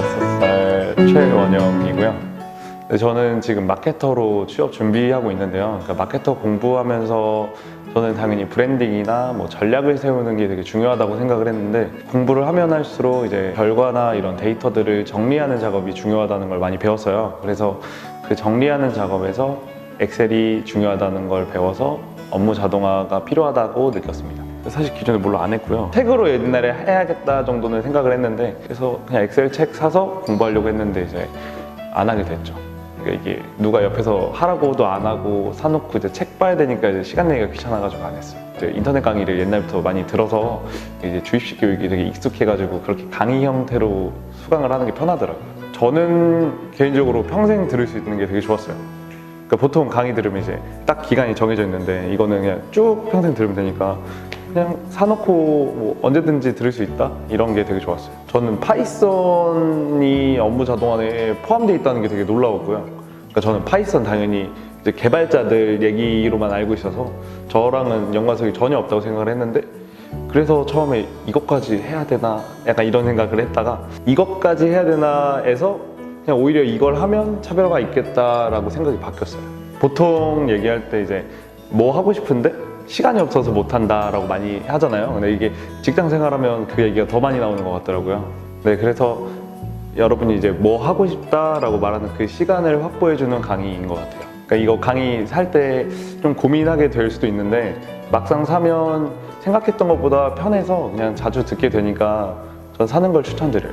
25살 최원영이고요. 네, 저는 지금 마케터로 취업 준비하고 있는데요. 그러니까 마케터 공부하면서 저는 당연히 브랜딩이나 뭐 전략을 세우는 게 되게 중요하다고 생각을 했는데 공부를 하면 할수록 이제 결과나 이런 데이터들을 정리하는 작업이 중요하다는 걸 많이 배웠어요. 그래서 그 정리하는 작업에서 엑셀이 중요하다는 걸 배워서 업무 자동화가 필요하다고 느꼈습니다. 사실 기존에 뭘로 안 했고요. 책으로 옛날에 해야겠다 정도는 생각을 했는데 그래서 그냥 엑셀 책 사서 공부하려고 했는데 이제 안 하게 됐죠. 그러니까 이게 누가 옆에서 하라고도 안 하고 사놓고 이제 책 봐야 되니까 이제 시간 내기가 귀찮아가지고 안 했어요. 이제 인터넷 강의를 옛날부터 많이 들어서 이제 주입식 교육이 되게 익숙해가지고 그렇게 강의 형태로 수강을 하는 게 편하더라고요. 저는 개인적으로 평생 들을 수 있는 게 되게 좋았어요. 그러니까 보통 강의 들으면 이제 딱 기간이 정해져 있는데 이거는 그냥 쭉 평생 들으면 되니까 그냥 사놓고 뭐 언제든지 들을 수 있다 이런 게 되게 좋았어요. 저는 파이썬이 업무 자동화에 포함되어 있다는 게 되게 놀라웠고요. 그러니까 저는 파이썬 당연히 개발자들 얘기로만 알고 있어서 저랑은 연관성이 전혀 없다고 생각을 했는데 그래서 처음에 이것까지 해야 되나 약간 이런 생각을 했다가 이것까지 해야 되나 해서 그냥 오히려 이걸 하면 차별화가 있겠다라고 생각이 바뀌었어요. 보통 얘기할 때 이제 뭐 하고 싶은데 시간이 없어서 못 한다라고 많이 하잖아요. 근데 이게 직장 생활하면 그 얘기가 더 많이 나오는 것 같더라고요. 네, 그래서 여러분이 이제 뭐 하고 싶다라고 말하는 그 시간을 확보해주는 강의인 것 같아요. 그러니까 이거 강의 살 때 좀 고민하게 될 수도 있는데 막상 사면 생각했던 것보다 편해서 그냥 자주 듣게 되니까 전 사는 걸 추천드려요.